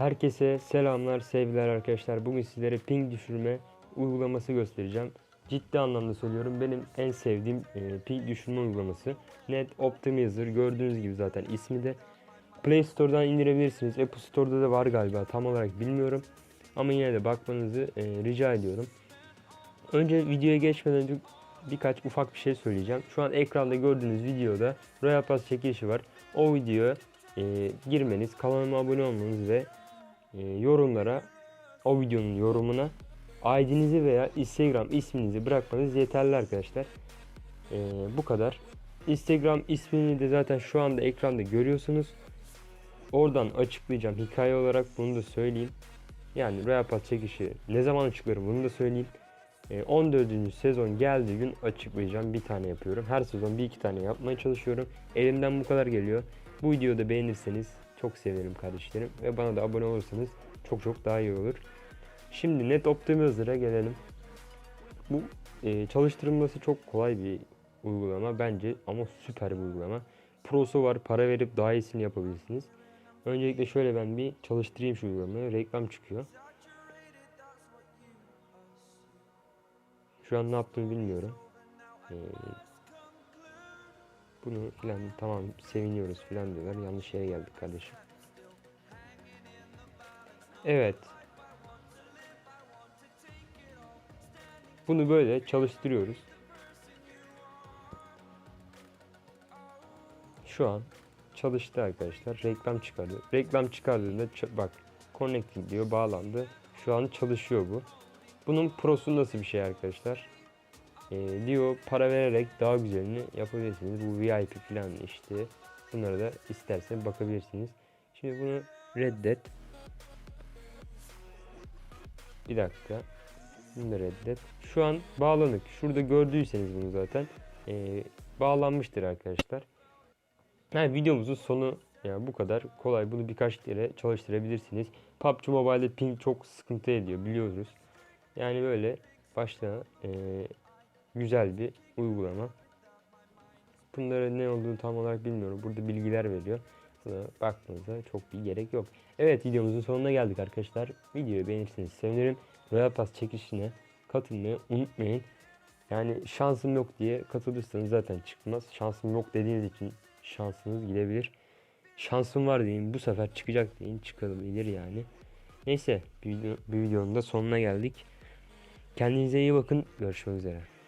Herkese selamlar, sevgiler arkadaşlar. Bugün sizlere ping düşürme uygulaması göstereceğim. Ciddi anlamda söylüyorum. Benim en sevdiğim e, ping düşürme uygulaması. Net Optimizer. Gördüğünüz gibi zaten ismi de. Play Store'dan indirebilirsiniz. Apple Store'da da var galiba. Tam olarak bilmiyorum. Ama yine de bakmanızı e, rica ediyorum. Önce videoya geçmeden önce birkaç ufak bir şey söyleyeceğim. Şu an ekranda gördüğünüz videoda Royal Pass çekilişi var. O videoya e, girmeniz, kanalıma abone olmanız ve e, yorumlara o videonun yorumuna ID'nizi veya Instagram isminizi bırakmanız yeterli arkadaşlar. E, bu kadar. Instagram ismini de zaten şu anda ekranda görüyorsunuz. Oradan açıklayacağım hikaye olarak bunu da söyleyeyim. Yani Royal Pass çekişi ne zaman açıklarım bunu da söyleyeyim. E, 14. sezon geldiği gün açıklayacağım. Bir tane yapıyorum. Her sezon bir iki tane yapmaya çalışıyorum. Elimden bu kadar geliyor. Bu videoyu da beğenirseniz çok sevinirim kardeşlerim. Ve bana da abone olursanız çok çok daha iyi olur. Şimdi Net Optimizer'a gelelim. Bu e, çalıştırılması çok kolay bir uygulama bence ama süper bir uygulama. Pro'su var para verip daha iyisini yapabilirsiniz. Öncelikle şöyle ben bir çalıştırayım şu uygulamayı. Reklam çıkıyor. Şu an ne yaptığımı bilmiyorum. Ee, bunu filan tamam seviniyoruz filan diyorlar. Yanlış yere geldik kardeşim. Evet. Bunu böyle çalıştırıyoruz. Şu an çalıştı arkadaşlar. Reklam çıkardı. Reklam çıkardığında bak connecting diyor bağlandı. Şu an çalışıyor bu. Bunun prosu nasıl bir şey arkadaşlar? Ee, diyor para vererek daha güzelini yapabilirsiniz. Bu VIP falan işte. Bunlara da istersen bakabilirsiniz. Şimdi bunu reddet. Bir dakika. Bunu da reddet. Şu an bağlanık. Şurada gördüyseniz bunu zaten. ee, bağlanmıştır arkadaşlar. Yani videomuzun sonu yani bu kadar kolay. Bunu birkaç kere çalıştırabilirsiniz. PUBG Mobile'de ping çok sıkıntı ediyor biliyoruz. Yani böyle başta eee, güzel bir uygulama. Bunların ne olduğunu tam olarak bilmiyorum. Burada bilgiler veriyor. Buna bakmanıza çok bir gerek yok. Evet videomuzun sonuna geldik arkadaşlar. Videoyu beğenirseniz sevinirim. Royal Pass çekişine katılmayı unutmayın. Yani şansım yok diye katılırsanız zaten çıkmaz. Şansım yok dediğiniz için şansınız gidebilir. Şansım var deyin bu sefer çıkacak deyin çıkabilir yani. Neyse bir, video, bir videonun da sonuna geldik. Kendinize iyi bakın. Görüşmek üzere.